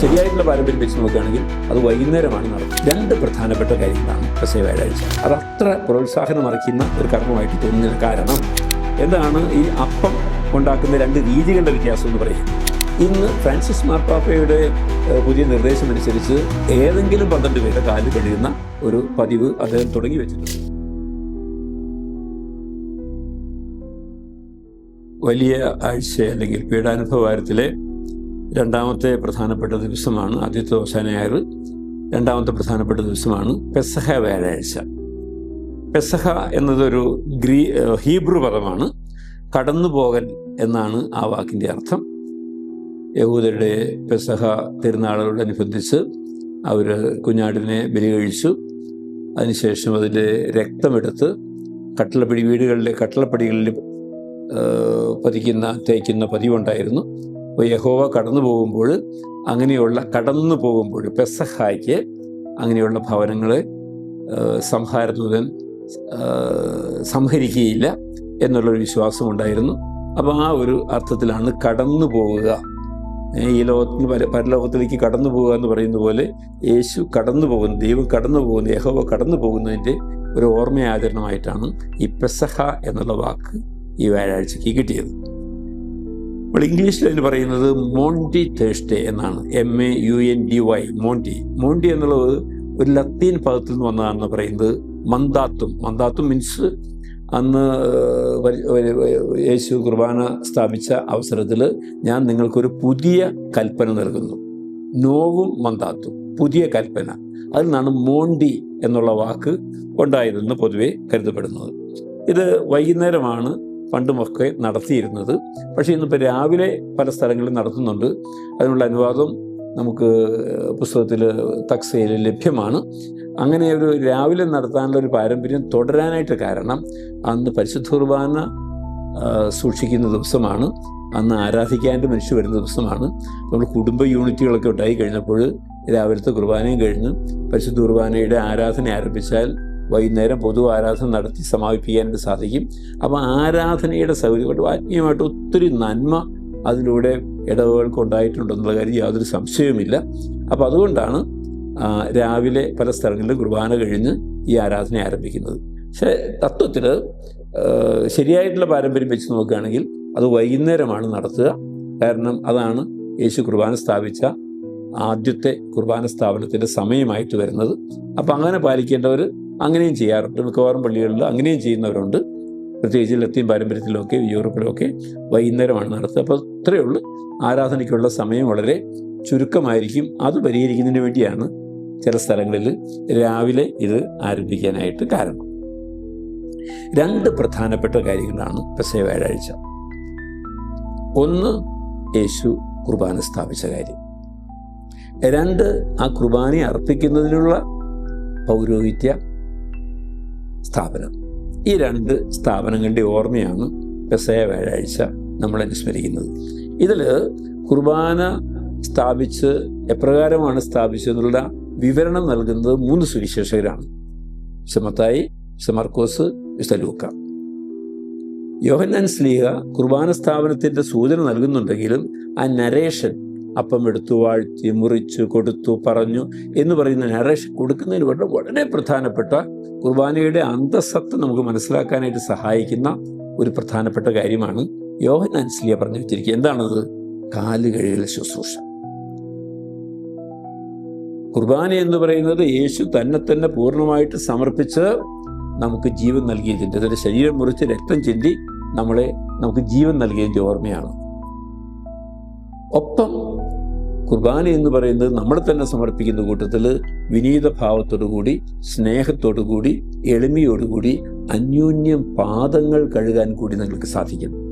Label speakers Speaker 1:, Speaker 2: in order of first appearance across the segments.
Speaker 1: ശരിയായിട്ടുള്ള പാരമ്പര്യം വെച്ച് നോക്കുകയാണെങ്കിൽ അത് വൈകുന്നേരമാണ് നടക്കുന്നത്. രണ്ട് പ്രധാനപ്പെട്ട കാര്യങ്ങളാണ് പ്രസവ വ്യാഴാഴ്ച. അത് അത്ര പ്രോത്സാഹനം അറിയിക്കുന്ന ഒരു കർമ്മമായിട്ട് തോന്നുന്നതിന് കാരണം എന്താണ്? ഈ അപ്പം ഉണ്ടാക്കുന്ന രണ്ട് രീതികളുടെ വ്യത്യാസം എന്ന് പറയുന്നത്. ഇന്ന് ഫ്രാൻസിസ് മാർപ്പാപ്പയുടെ പുതിയ നിർദ്ദേശം അനുസരിച്ച് ഏതെങ്കിലും പന്ത്രണ്ട് പേരുടെ കാലിൽ കഴിയുന്ന ഒരു പതിവ് അദ്ദേഹം തുടങ്ങി വെച്ചിട്ടുണ്ട്. വലിയ ആഴ്ച അല്ലെങ്കിൽ പീഡാനുഭവ വാരത്തിലെ രണ്ടാമത്തെ പ്രധാനപ്പെട്ട ദിവസമാണ് ആദ്യത്തെ ദിവസം ഞായർ. രണ്ടാമത്തെ പ്രധാനപ്പെട്ട ദിവസമാണ് പെസഹ വ്യാഴാഴ്ച. പെസഹ എന്നതൊരു ഗ്രീ ഹീബ്രു പദമാണ്. കടന്നുപോകൽ എന്നാണ് ആ വാക്കിന്റെ അർത്ഥം. യഹൂദരുടെ പെസഹ തിരുനാളുകളോടനുബന്ധിച്ച് അവർ കുഞ്ഞാടിനെ ബലി കഴിച്ചു അതിനുശേഷം അതിന്റെ രക്തമെടുത്ത് കട്ടളപ്പടി വീടുകളിലെ കട്ടളപ്പടികളിൽ പതിക്കുന്ന തേക്കുന്ന പതിവുണ്ടായിരുന്നു. അപ്പോൾ യഹോവ കടന്നു പോകുമ്പോൾ അങ്ങനെയുള്ള കടന്നു പോകുമ്പോൾ പെസഹായ്ക്ക് അങ്ങനെയുള്ള ഭവനങ്ങൾ സംഹാരദൂതൻ സംഹരിക്കുകയില്ല എന്നുള്ളൊരു വിശ്വാസം ഉണ്ടായിരുന്നു അപ്പോൾ ആ ഒരു അർത്ഥത്തിലാണ് കടന്നു പോവുക. ഈ ലോകത്തിന് പര പരലോകത്തിലേക്ക് കടന്നു പോവുക എന്ന് പറയുന്ന പോലെ യേശു കടന്നു പോകുന്നു ദൈവം കടന്നു പോകുന്നു യഹോവ കടന്നു പോകുന്നതിന്റെ ഒരു ഓർമ്മയാചരണമായിട്ടാണ് ഈ പെസഹ എന്നുള്ള വാക്ക് ഈ വ്യാഴാഴ്ചക്ക് കിട്ടിയത്. അപ്പോൾ ഇംഗ്ലീഷിൽ അതിന് പറയുന്നത് മോണ്ടി തേഴ്സ്ഡേ എന്നാണ്. M A U N D Y Maundy Maundy എന്നുള്ളത് ഒരു ലത്തീൻ പദത്തിൽ നിന്ന് വന്നതാണെന്ന് പറയുന്നത് മന്ദാത്തും. മന്ദാത്തും മീൻസ് അന്ന് യേശു കുർബാന സ്ഥാപിച്ച അവസരത്തിൽ ഞാൻ നിങ്ങൾക്കൊരു പുതിയ കൽപ്പന നൽകുന്നു. നോവും മന്ദാത്തും. പുതിയ കൽപ്പന. അതിൽ നിന്നാണ് മോണ്ടി എന്നുള്ള വാക്ക് ഉണ്ടായതെന്ന് പൊതുവെ കരുതപ്പെടുന്നത്. ഇത് വൈകുന്നേരമാണ്. പണ്ടുമൊക്കെ നടത്തിയിരുന്നത്. പക്ഷേ ഇന്നിപ്പോൾ രാവിലെ പല സ്ഥലങ്ങളിൽ നടത്തുന്നുണ്ട്. അതിനുള്ള അനുവാദം നമുക്ക് പുസ്തകത്തിൽ തക്സയിൽ ലഭ്യമാണ്. അങ്ങനെ ഒരു രാവിലെ നടത്താനുള്ള ഒരു പാരമ്പര്യം തുടരാനായിട്ട് കാരണം അന്ന് പരിശുദ്ധ കുർബാന സൂക്ഷിക്കുന്ന ദിവസമാണ്. അന്ന് ആരാധിക്കാന്റെ മനുഷ്യ വരുന്ന ദിവസമാണ്. നമ്മൾ കുടുംബ യൂണിറ്റുകളൊക്കെ ഉണ്ടായി കഴിഞ്ഞപ്പോൾ രാവിലത്തെ കുർബാനയും കഴിഞ്ഞ് പരിശുദ്ധ കുർബാനയുടെ ആരാധന ആരംഭിച്ചാൽ വൈകുന്നേരം പൊതു ആരാധന നടത്തി സമാപിപ്പിക്കാനായിട്ട് സാധിക്കും. അപ്പോൾ ആരാധനയുടെ സൗകര്യം കൊണ്ട് ആത്മീയമായിട്ട് ഒത്തിരി നന്മ അതിലൂടെ ഇടവുകൾക്ക് ഉണ്ടായിട്ടുണ്ടെന്നുള്ള കാര്യം യാതൊരു സംശയവുമില്ല. അപ്പോൾ അതുകൊണ്ടാണ് രാവിലെ പല സ്ഥലങ്ങളിലും കുർബാന കഴിഞ്ഞ് ഈ ആരാധന ആരംഭിക്കുന്നത്. പക്ഷേ തത്വത്തിൽ ശരിയായിട്ടുള്ള പാരമ്പര്യം വെച്ച് നോക്കുകയാണെങ്കിൽ അത് വൈകുന്നേരമാണ് നടത്തുക. കാരണം അതാണ് യേശു കുർബാന സ്ഥാപിച്ച ആദ്യത്തെ കുർബാന സ്ഥാപനത്തിന്റെ സമയമായിട്ട് വരുന്നത്. അപ്പം അങ്ങനെ പാലിക്കേണ്ടവർ അങ്ങനെയും ചെയ്യാറുണ്ട്. മിക്കവാറും പള്ളികളിൽ അങ്ങനെയും ചെയ്യുന്നവരുണ്ട്. പ്രത്യേകിച്ച് ലത്തീൻ പാരമ്പര്യത്തിലൊക്കെ യൂറോപ്പിലൊക്കെ വൈകുന്നേരമാണ് നടത്തുക. അപ്പോൾ അത്രയേ ഉള്ളൂ. ആരാധനയ്ക്കുള്ള സമയം വളരെ ചുരുക്കമായിരിക്കും. അത് പരിഹരിക്കുന്നതിന് വേണ്ടിയാണ് ചില സ്ഥലങ്ങളിൽ രാവിലെ ഇത് ആരംഭിക്കാനായിട്ട് കാരണം. രണ്ട് പ്രധാനപ്പെട്ട കാര്യങ്ങളാണ് പെസയ വ്യാഴാഴ്ച. ഒന്ന് യേശു കുർബാന സ്ഥാപിച്ച കാര്യം. രണ്ട് ആ കുർബാന അർപ്പിക്കുന്നതിനുള്ള പൗരോഹിത്യ സ്ഥാപനം. ഈ രണ്ട് സ്ഥാപനങ്ങളുടെ ഓർമ്മയാണ് പെസയ വ്യാഴാഴ്ച നമ്മൾ അനുസ്മരിക്കുന്നത് ഇതിൽ കുർബാന സ്ഥാപിച്ച് എപ്രകാരമാണ് സ്ഥാപിച്ചതെന്നുള്ള വിവരണം നൽകുന്നത് മൂന്ന് സുവിശേഷകരാണ്. വിശമത്തായി വിശമർക്കോസ് വിശലൂക്ക യോഹന്നാൻ സ്ലീഹ കുർബാന സ്ഥാപനത്തിന്റെ സൂചന നൽകുന്നുണ്ടെങ്കിലും ആ നരേഷൻ അപ്പം എടുത്തു വാഴ്ത്തി മുറിച്ചു കൊടുത്തു പറഞ്ഞു എന്ന് പറയുന്ന നരേഷൻ കൊടുക്കുന്നതിന് വേണ്ട വളരെ പ്രധാനപ്പെട്ട കുർബാനയുടെ അന്തസത്ത നമുക്ക് മനസ്സിലാക്കാനായിട്ട് സഹായിക്കുന്ന ഒരു പ്രധാനപ്പെട്ട കാര്യമാണ് യോഹന്നാൻ സ്ലിയ പറഞ്ഞു വെച്ചിരിക്കുക. എന്താണത്? കാൽ ശുശ്രൂഷ. കുർബാന എന്ന് പറയുന്നത് യേശു തന്നെ തന്നെ പൂർണമായിട്ട് സമർപ്പിച്ച് നമുക്ക് ജീവൻ നൽകിയതിന്റെ അതിന്റെ ശരീരം മുറിച്ച് രക്തം ചിന്തി നമ്മളെ നമുക്ക് ജീവൻ നൽകിയതിന്റെ ഓർമ്മയാണ്. ഒപ്പം കുർബാന എന്ന് പറയുന്നത് നമ്മൾ തന്നെ സമർപ്പിക്കുന്ന കൂട്ടത്തിൽ വിനീത ഭാവത്തോടുകൂടി സ്നേഹത്തോടുകൂടി എളിമയോടുകൂടി അന്യോന്യം പാദങ്ങൾ കഴുകാൻ കൂടി നിങ്ങൾക്ക് സാധിക്കണം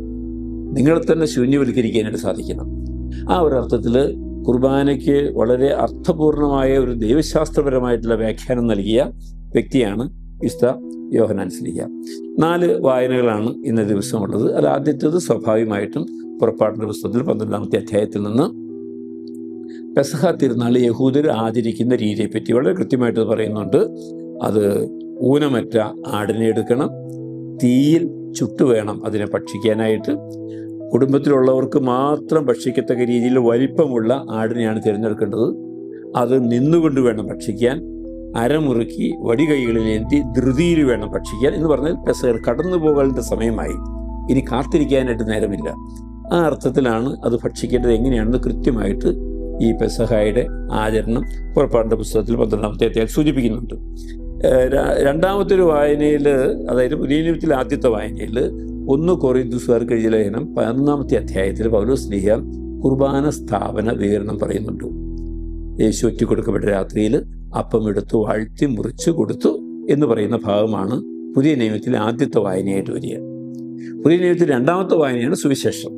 Speaker 1: നിങ്ങളെ തന്നെ ശൂന്യവൽക്കരിക്കാനായിട്ട് സാധിക്കണം. ആ ഒരു അർത്ഥത്തിൽ കുർബാനയ്ക്ക് വളരെ അർത്ഥപൂർണമായ ഒരു ദൈവശാസ്ത്രപരമായിട്ടുള്ള വ്യാഖ്യാനം നൽകിയ വ്യക്തിയാണ് വിശുദ്ധ യോഹനാൻ സ്ലിഹ നാല് വായനകളാണ് ഇന്ന ദിവസമുള്ളത് അത് ആദ്യത്തേത് സ്വാഭാവികമായിട്ടും പുറപ്പാടിന്റെ പുസ്തകത്തിൽ പന്ത്രണ്ടാമത്തെ അധ്യായത്തിൽ നിന്ന്. പെസഹ തിരുനാൾ യഹൂദർ ആചരിക്കുന്ന രീതിയെപ്പറ്റി വളരെ കൃത്യമായിട്ട് പറയുന്നുണ്ട്. അത് ഊനമറ്റ ആടിനെ എടുക്കണം തീയിൽ ചുട്ടു വേണം അതിനെ ഭക്ഷിക്കാനായിട്ട്. കുടുംബത്തിലുള്ളവർക്ക് മാത്രം ഭക്ഷിക്കത്തക്ക രീതിയിൽ വലിപ്പമുള്ള ആടിനെയാണ് തിരഞ്ഞെടുക്കേണ്ടത്. അത് നിന്നുകൊണ്ട് വേണം ഭക്ഷിക്കാൻ. അരമുറുക്കി വടികൈകളിലേന്തി ധൃതിയിൽ വേണം ഭക്ഷിക്കാൻ എന്ന് പറഞ്ഞാൽ പെസകൾ കടന്നു പോകേണ്ട സമയമായി. ഇനി കാത്തിരിക്കാനായിട്ട് നേരമില്ല. ആ അർത്ഥത്തിലാണ് അത് ഭക്ഷിക്കേണ്ടത് എങ്ങനെയാണെന്ന് കൃത്യമായിട്ട് ഈ പെസഹായുടെ ആചരണം പുറപ്പാടിന്റെ പുസ്തകത്തിൽ പന്ത്രണ്ടാമത്തെ അധ്യായം സൂചിപ്പിക്കുന്നുണ്ട്. രണ്ടാമത്തെ ഒരു വായനയിൽ അതായത് പുതിയ ആദ്യത്തെ വായനയിൽ ഒന്ന് കൊറിന്തുസുകാർക്ക് ലേഖനം പതിനൊന്നാമത്തെ അധ്യായത്തിൽ പൗലോസ് സ്നേഹ കുർബാന സ്ഥാപന വിവരണം പറയുന്നുണ്ട്. യേശു ഒറ്റക്കൊടുക്കപ്പെട്ട രാത്രിയിൽ അപ്പം എടുത്തു വാഴ്ത്തി മുറിച്ചു കൊടുത്തു എന്ന് പറയുന്ന ഭാഗമാണ് പുതിയ നിയമത്തിലെ ആദ്യത്തെ വായനയായിട്ട് വരിക. പുതിയ നിയമത്തിൽ രണ്ടാമത്തെ വായനയാണ് സുവിശേഷം.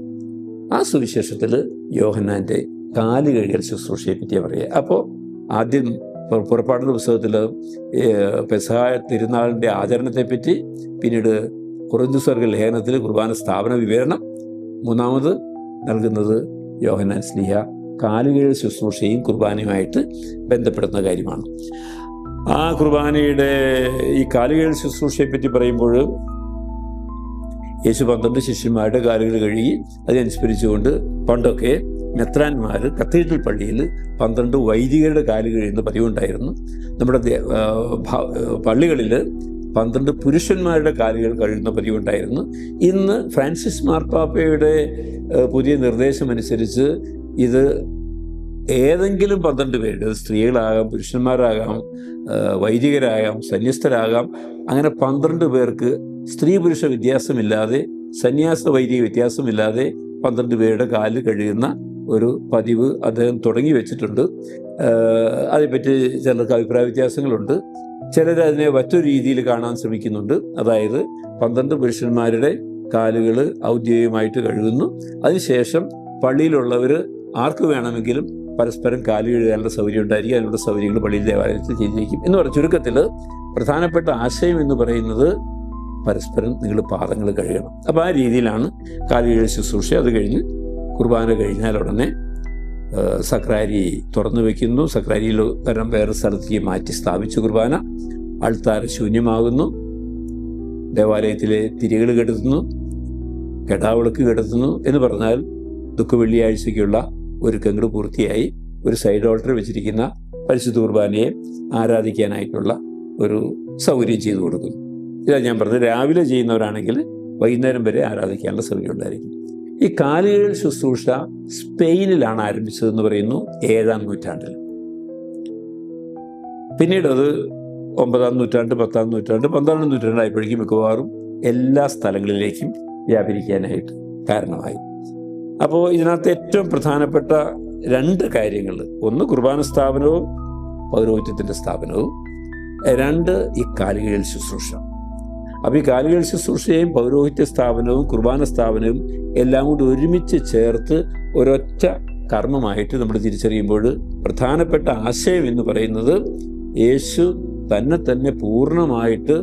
Speaker 1: ആ സുവിശേഷത്തിൽ യോഹന്നാന്റെ കാൽ കഴുകൽ ശുശ്രൂഷയെ പറ്റിയാണ് പറയുക. അപ്പോൾ ആദ്യം പുറപ്പാടുന്ന പുസ്തകത്തിൽ പെസഹ തിരുനാളിന്റെ ആചരണത്തെപ്പറ്റി പിന്നീട് കുറഞ്ഞു സ്വർഗ ലേഖനത്തിൽ കുർബാന സ്ഥാപന വിവരണം മൂന്നാമത് നൽകുന്നത് യോഹന്നാൻ സ്ലിഹ കാലുകീഴ് ശുശ്രൂഷയും കുർബാനയുമായിട്ട് ബന്ധപ്പെടുന്ന കാര്യമാണ്. ആ കുർബാനയുടെ ഈ കാലുകീഴ് ശുശ്രൂഷയെ പറ്റി പറയുമ്പോൾ യേശു പന്ത്രണ്ട് ശിഷ്യന്മാരുടെ കാലുകൾ കഴുകി അതിനനുസരിച്ചുകൊണ്ട് പണ്ടൊക്കെ മെത്രാന്മാർ കത്തീഡ്രൽ പള്ളിയിൽ പന്ത്രണ്ട് വൈദികരുടെ കാലുകൾ കഴിയുന്ന പതിവുണ്ടായിരുന്നു നമ്മുടെ പള്ളികളിൽ പന്ത്രണ്ട് പുരുഷന്മാരുടെ കാലുകൾ കഴിയുന്ന പതിവുണ്ടായിരുന്നു. ഇന്ന് ഫ്രാൻസിസ് മാർപ്പാപ്പയുടെ പുതിയ നിർദ്ദേശം നിർദ്ദേശമനുസരിച്ച് ഇത് ഏതെങ്കിലും പന്ത്രണ്ട് പേരുടെ സ്ത്രീകളാകാം പുരുഷന്മാരാകാം വൈദികരാകാം സന്യസ്തരാകാം അങ്ങനെ പന്ത്രണ്ട് പേർക്ക് സ്ത്രീ പുരുഷ വ്യത്യാസമില്ലാതെ സന്യാസ വൈദിക വ്യത്യാസമില്ലാതെ പന്ത്രണ്ട് പേരുടെ കാലിൽ കഴിയുന്ന ഒരു പതിവ് അദ്ദേഹം തുടങ്ങി വെച്ചിട്ടുണ്ട്. അതേപ്പറ്റി ചിലർക്ക് അഭിപ്രായ വ്യത്യാസങ്ങളുണ്ട്. ചിലർ അതിനെ മറ്റൊരു രീതിയിൽ കാണാൻ ശ്രമിക്കുന്നുണ്ട്. അതായത് പന്ത്രണ്ട് പുരുഷന്മാരുടെ കാലുകൾ ഔദ്യോഗികമായിട്ട് കഴുകുന്നു. അതിനുശേഷം പള്ളിയിലുള്ളവർ ആർക്ക് വേണമെങ്കിലും പരസ്പരം കാലി കഴുകാനുള്ള സൗകര്യം ഉണ്ടായിരിക്കും അതിനുള്ള സൗകര്യങ്ങൾ പള്ളിയിൽ ദേവാലയത്തിൽ ചെയ്തിരിക്കും എന്ന് പറഞ്ഞ ചുരുക്കത്തിൽ പ്രധാനപ്പെട്ട ആശയം എന്ന് പറയുന്നത് പരസ്പരം നിങ്ങൾ പാദങ്ങൾ കഴുകണം. അപ്പോൾ ആ രീതിയിലാണ് കാലി എഴുതി ശുശ്രൂഷ. അത് കഴിഞ്ഞ് കുർബാന കഴിഞ്ഞാൽ ഉടനെ സക്രാരി തുറന്നു വെക്കുന്നു. സക്രാരിയിൽ തരം വേറെ സ്ഥലത്തേക്ക് മാറ്റി സ്ഥാപിച്ചു കുർബാന. അൾത്താര ശൂന്യമാകുന്നു. ദേവാലയത്തിലെ തിരികൾ കെടുത്തുന്നു. കെടാവിളക്ക് കെടുത്തുന്നു എന്ന് പറഞ്ഞാൽ ദുഃഖ വെള്ളിയാഴ്ചയ്ക്കുള്ള ഒരുക്കങ്ങൾ പൂർത്തിയായി ഒരു സൈഡ് ഓൾട്ടർ വെച്ചിരിക്കുന്ന പരിശുദ്ധ കുർബാനയെ ആരാധിക്കാനായിട്ടുള്ള ഒരു സൗകര്യം ചെയ്തു കൊടുക്കുന്നു. ഇതാ ഞാൻ പറഞ്ഞത് രാവിലെ ചെയ്യുന്നവരാണെങ്കിൽ വൈകുന്നേരം വരെ ആരാധിക്കാനുള്ള സൗകര്യം ഉണ്ടായിരിക്കും. ഈ കാലുകൾ ശുശ്രൂഷ സ്പെയിനിലാണ് ആരംഭിച്ചതെന്ന് പറയുന്നു ഏഴാം നൂറ്റാണ്ടിൽ. പിന്നീട് അത് ഒമ്പതാം നൂറ്റാണ്ട് പത്താം നൂറ്റാണ്ട് പന്ത്രണ്ടാം നൂറ്റാണ്ടായപ്പോഴേക്കും മിക്കവാറും എല്ലാ സ്ഥലങ്ങളിലേക്കും വ്യാപരിക്കാനായിട്ട് കാരണമായി. അപ്പോൾ ഇതിനകത്ത് ഏറ്റവും പ്രധാനപ്പെട്ട രണ്ട് കാര്യങ്ങൾ. ഒന്ന് കുർബാന സ്ഥാപനവും പൗരോഹിത്യത്തിന്റെ സ്ഥാപനവും. രണ്ട് ഈ കാലുകീഴൽ ശുശ്രൂഷ. അപ്പോൾ ഈ കാലുകീഴൽ ശുശ്രൂഷയും പൗരോഹിത്യ സ്ഥാപനവും കുർബാന സ്ഥാപനവും എല്ലാം കൂടി ഒരുമിച്ച് ചേർത്ത് ഒരൊറ്റ കർമ്മമായിട്ട് നമ്മൾ തിരിച്ചറിയുമ്പോൾ പ്രധാനപ്പെട്ട ആശയം എന്ന് പറയുന്നത് യേശു തന്നെ തന്നെ പൂർണമായിട്ട്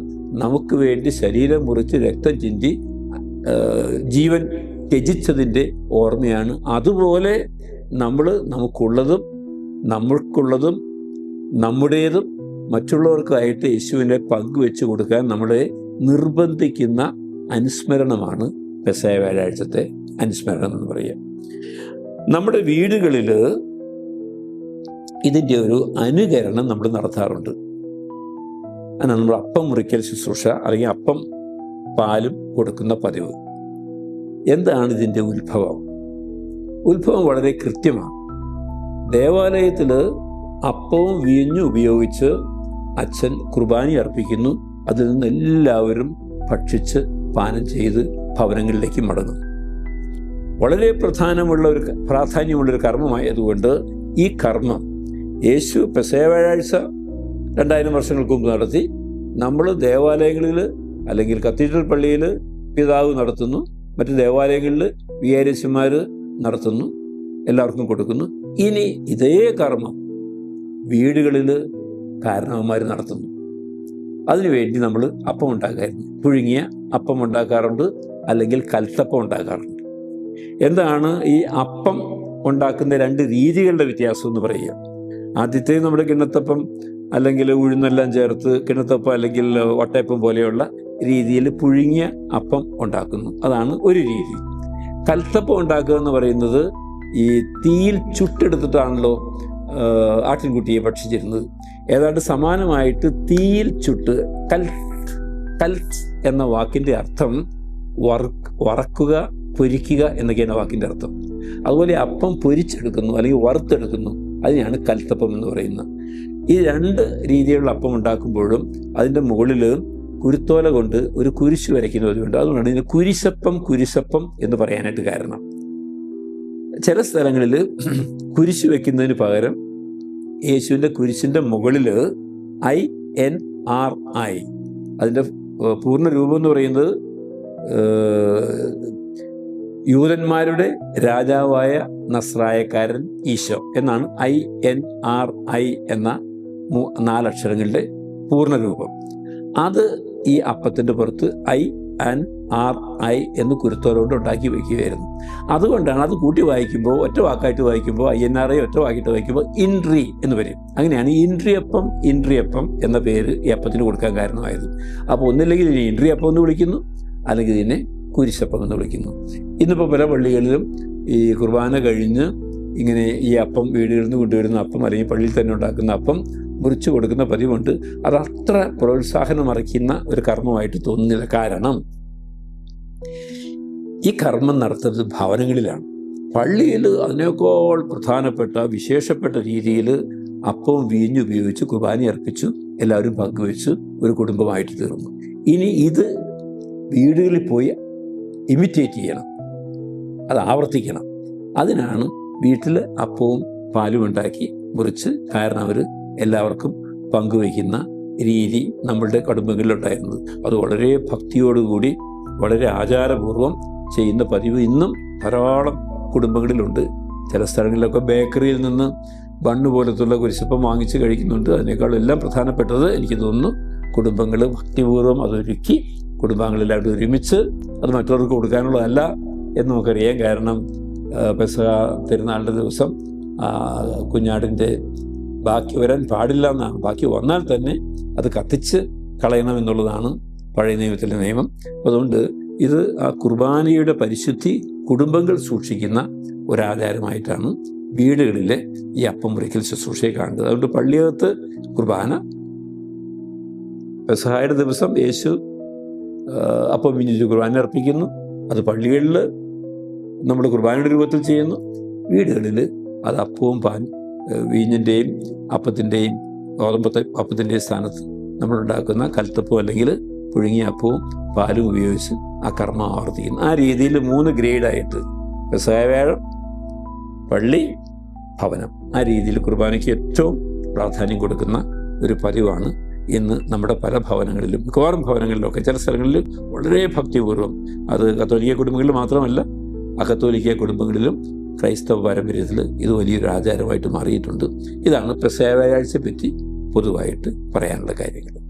Speaker 1: നമുക്ക് വേണ്ടി ശരീരം മുറിച്ച് രക്തം ചിന്തി ജീവൻ ത്യജിച്ചതിന്റെ ഓർമ്മയാണ്. അതുപോലെ നമ്മൾ നമുക്കുള്ളതും നമ്മൾക്കുള്ളതും നമ്മുടേതും മറ്റുള്ളവർക്കായിട്ട് യേശുവിനെ പങ്കുവെച്ച് കൊടുക്കാൻ നമ്മളെ നിർബന്ധിക്കുന്ന അനുസ്മരണമാണ് പെസയ വ്യാഴാഴ്ചത്തെ അനുസ്മരണം എന്ന് പറയുക. നമ്മുടെ വീടുകളിൽ ഇതിന്റെ ഒരു അനുകരണം നമ്മൾ നടത്താറുണ്ട്. അങ്ങനെ നമ്മൾ അപ്പം മുറിക്കൽ ശുശ്രൂഷ അല്ലെങ്കിൽ അപ്പം പാലും കൊടുക്കുന്ന പതിവ്. എന്താണ് ഇതിന്റെ ഉത്ഭവം? ഉത്ഭവം വളരെ കൃത്യമാണ്. ദേവാലയത്തിൽ അപ്പവും വീഞ്ഞും ഉപയോഗിച്ച് അച്ഛൻ കുർബാനി അർപ്പിക്കുന്നു. അതിൽ നിന്ന് എല്ലാവരും ഭക്ഷിച്ച് പാനം ചെയ്ത് ഭവനങ്ങളിലേക്ക് മടങ്ങും വളരെ പ്രധാനമുള്ള ഒരു പ്രാധാന്യമുള്ളൊരു കർമ്മമായതുകൊണ്ട് ഈ കർമ്മം യേശു പെസേ വ്യാഴാഴ്ച രണ്ടായിരം വർഷങ്ങൾക്ക് മുമ്പ് നടത്തി. നമ്മൾ ദേവാലയങ്ങളിൽ അല്ലെങ്കിൽ കത്തീഡ്രൽ പള്ളിയിൽ പിതാവ് നടത്തുന്നു. മറ്റ് ദേവാലയങ്ങളിൽ വികാരിച്ചന്മാർ നടത്തുന്നു എല്ലാവർക്കും കൊടുക്കുന്നു. ഇനി ഇതേ കർമ്മം വീടുകളിൽ കാരണവന്മാർ നടത്തുന്നു. അതിനുവേണ്ടി നമ്മൾ അപ്പം ഉണ്ടാക്കായിരുന്നു പുഴുങ്ങിയ അപ്പം ഉണ്ടാക്കാറുണ്ട് അല്ലെങ്കിൽ കൽത്തപ്പം ഉണ്ടാക്കാറുണ്ട്. എന്താണ് ഈ അപ്പം ഉണ്ടാക്കുന്ന രണ്ട് രീതികളുടെ വ്യത്യാസം എന്ന് പറയുക? ആദ്യത്തെ നമ്മുടെ കിണ്ണത്തപ്പം അല്ലെങ്കിൽ ഉഴുന്നെല്ലാം ചേർത്ത് കിണ്ണത്തപ്പം അല്ലെങ്കിൽ വട്ടയപ്പം പോലെയുള്ള രീതിയിൽ പുഴുങ്ങിയ അപ്പം ഉണ്ടാക്കുന്നു. അതാണ് ഒരു രീതി. കൽത്തപ്പം ഉണ്ടാക്കുക എന്ന് പറയുന്നത് ഈ തീയിൽ ചുട്ടെടുത്തിട്ടാണല്ലോ ആട്ടിൻകുട്ടിയെ ഭക്ഷിച്ചിരുന്നത്. ഏതാണ്ട് സമാനമായിട്ട് തീയിൽ ചുട്ട് കൽ കൽ എന്ന വാക്കിന്റെ അർത്ഥം വറക്ക് വറക്കുക പൊരിക്കുക എന്നൊക്കെയാണ് വാക്കിന്റെ അർത്ഥം. അതുപോലെ അപ്പം പൊരിച്ചെടുക്കുന്നു അല്ലെങ്കിൽ വറുത്തെടുക്കുന്നു അതിനാണ് കൽത്തപ്പം എന്ന് പറയുന്നത്. ഈ രണ്ട് രീതിയിലുള്ള അപ്പം ഉണ്ടാക്കുമ്പോഴും അതിന്റെ മുകളിൽ കുരുത്തോല കൊണ്ട് ഒരു കുരിശ് വരയ്ക്കുന്നവരുണ്ട്. അതുകൊണ്ടാണ് ഇതിന് കുരിശപ്പം കുരിശപ്പം എന്ന് പറയാനായിട്ട് കാരണം. ചില സ്ഥലങ്ങളിൽ കുരിശ് വെക്കുന്നതിന് പകരം യേശുവിന്റെ കുരിശിന്റെ മുകളിൽ ഐ എൻ ആർ ഐ. അതിന്റെ പൂർണ രൂപം എന്ന് പറയുന്നത് യൂതന്മാരുടെ രാജാവായ നസ്രായക്കാരൻ ഈശോ എന്നാണ് ഐ എൻ ആർ ഐ എന്ന നാലക്ഷരങ്ങളുടെ പൂർണരൂപം അത് ഈ അപ്പത്തിന്റെ പുറത്ത് ഐ ആൻഡ് ആർ ഐ എന്ന് കുരുത്തോലോട്ട് ഉണ്ടാക്കി വയ്ക്കുകയായിരുന്നു. അതുകൊണ്ടാണ് അത് കൂട്ടി വായിക്കുമ്പോൾ ഒറ്റ വാക്കായിട്ട് വായിക്കുമ്പോൾ ഐ എൻ ആർ ഐ ഒറ്റ വാക്കിയിട്ട് വായിക്കുമ്പോൾ ഇൻട്രി എന്ന് വരും. അങ്ങനെയാണ് ഇൻട്രിയപ്പം ഇൻട്രിയപ്പം എന്ന പേര് ഈ അപ്പത്തിന് കൊടുക്കാൻ കാരണമായത്. അപ്പോൾ ഒന്നില്ലെങ്കിൽ ഇതിനെ ഇൻട്രിയപ്പം എന്ന് വിളിക്കുന്നു അല്ലെങ്കിൽ ഇതിനെ കുരിശപ്പം എന്ന് വിളിക്കുന്നു. ഇന്നിപ്പോൾ പല പള്ളികളിലും ഈ കുർബാന കഴിഞ്ഞ് ഇങ്ങനെ ഈ അപ്പം വീടുകളിൽ നിന്ന് കൊണ്ടുവരുന്ന അപ്പം അല്ലെങ്കിൽ പള്ളിയിൽ തന്നെ ഉണ്ടാക്കുന്ന അപ്പം മുറിച്ച് കൊടുക്കുന്ന പതിവുണ്ട്. അത് അത്ര പ്രോത്സാഹനം അറിയിക്കുന്ന ഒരു കർമ്മമായിട്ട് തോന്നുന്നില്ല. കാരണം ഈ കർമ്മം നടത്തുന്നത് ഭവനങ്ങളിലാണ്. പള്ളിയിൽ അതിനേക്കാൾ പ്രധാനപ്പെട്ട വിശേഷപ്പെട്ട രീതിയിൽ അപ്പവും വീഞ്ഞു ഉപയോഗിച്ച് കുർബാന അർപ്പിച്ചു എല്ലാവരും പങ്കുവെച്ച് ഒരു കുടുംബമായിട്ട് തീർന്നു. ഇനി ഇത് വീടുകളിൽ പോയി ഇമിറ്റേറ്റ് ചെയ്യണം. അത് ആവർത്തിക്കണം. അതിനാണ് വീട്ടിൽ അപ്പവും പാലും ഉണ്ടാക്കി മുറിച്ച് കാരണം അവർ എല്ലാവർക്കും പങ്കുവയ്ക്കുന്ന രീതി നമ്മളുടെ കുടുംബങ്ങളിലുണ്ടായിരുന്നത്. അത് വളരെ ഭക്തിയോടുകൂടി വളരെ ആചാരപൂർവം ചെയ്യുന്ന പതിവ് ഇന്നും ധാരാളം കുടുംബങ്ങളിലുണ്ട്. ചില സ്ഥലങ്ങളിലൊക്കെ ബേക്കറിയിൽ നിന്ന് ബണ്ണ് പോലത്തുള്ള കുരിശപ്പം വാങ്ങിച്ച് കഴിക്കുന്നുണ്ട്. അതിനേക്കാളും എല്ലാം പ്രധാനപ്പെട്ടത് എനിക്ക് തോന്നുന്നു കുടുംബങ്ങൾ ഭക്തിപൂർവം അതൊരുക്കി കുടുംബാംഗങ്ങളെല്ലാവരും ഒരുമിച്ച് അത് മറ്റുള്ളവർക്ക് കൊടുക്കാനുള്ളതല്ല എന്ന് നമുക്കറിയാം. കാരണം പെസഹ തിരുനാളിന്റെ ദിവസം കുഞ്ഞാടിന്റെ ബാക്കി വരാൻ പാടില്ല എന്നാണ് ബാക്കി വന്നാൽ തന്നെ അത് കത്തിച്ച് കളയണം എന്നുള്ളതാണ് പഴയ നിയമത്തിലെ നിയമം. അതുകൊണ്ട് ഇത് ആ കുർബാനയുടെ പരിശുദ്ധി കുടുംബങ്ങൾ സൂക്ഷിക്കുന്ന ഒരാചാരമായിട്ടാണ് വീടുകളിലെ ഈ അപ്പം മുറിക്കൽ ശുശ്രൂഷയെ കാണുന്നത്. അതുകൊണ്ട് പള്ളിയകത്ത് കുർബാന പെസഹായുടെ ദിവസം യേശു അപ്പം വിഞ്ഞിച്ച് കുർബാന അർപ്പിക്കുന്നു അത് പള്ളികളിൽ നമ്മൾ കുർബാനയുടെ രൂപത്തിൽ ചെയ്യുന്നു. വീടുകളിൽ അത് അപ്പവും പാൻ വീഞ്ഞിന്റെയും അപ്പത്തിന്റെയും ഗോതമ്പത്തെ അപ്പത്തിന്റെയും സ്ഥാനത്ത് നമ്മളുണ്ടാക്കുന്ന കൽത്തപ്പവും അല്ലെങ്കിൽ പുഴുങ്ങിയ അപ്പവും പാലും ഉപയോഗിച്ച് ആ കർമ്മം ആവർത്തിക്കുന്നു. ആ രീതിയിൽ മൂന്ന് ഗ്രേഡായിട്ട് വ്യവസായവേഴം പള്ളി ഭവനം. ആ രീതിയിൽ കുർബാനയ്ക്ക് ഏറ്റവും പ്രാധാന്യം കൊടുക്കുന്ന ഒരു പതിവാണ് ഇന്ന് നമ്മുടെ പല ഭവനങ്ങളിലും മിക്കവാറും ഭവനങ്ങളിലൊക്കെ. ചില സ്ഥലങ്ങളിൽ വളരെ ഭക്തിപൂർവം. അത് കത്തോലിക്ക കുടുംബങ്ങളിൽ മാത്രമല്ല അകത്തോലിക്ക കുടുംബങ്ങളിലും ക്രൈസ്തവ പാരമ്പര്യത്തിൽ ഇത് വലിയൊരു ആചാരമായിട്ട് മാറിയിട്ടുണ്ട്. ഇതാണ് പെസഹ പറ്റി പൊതുവായിട്ട് പറയാനുള്ള കാര്യങ്ങൾ.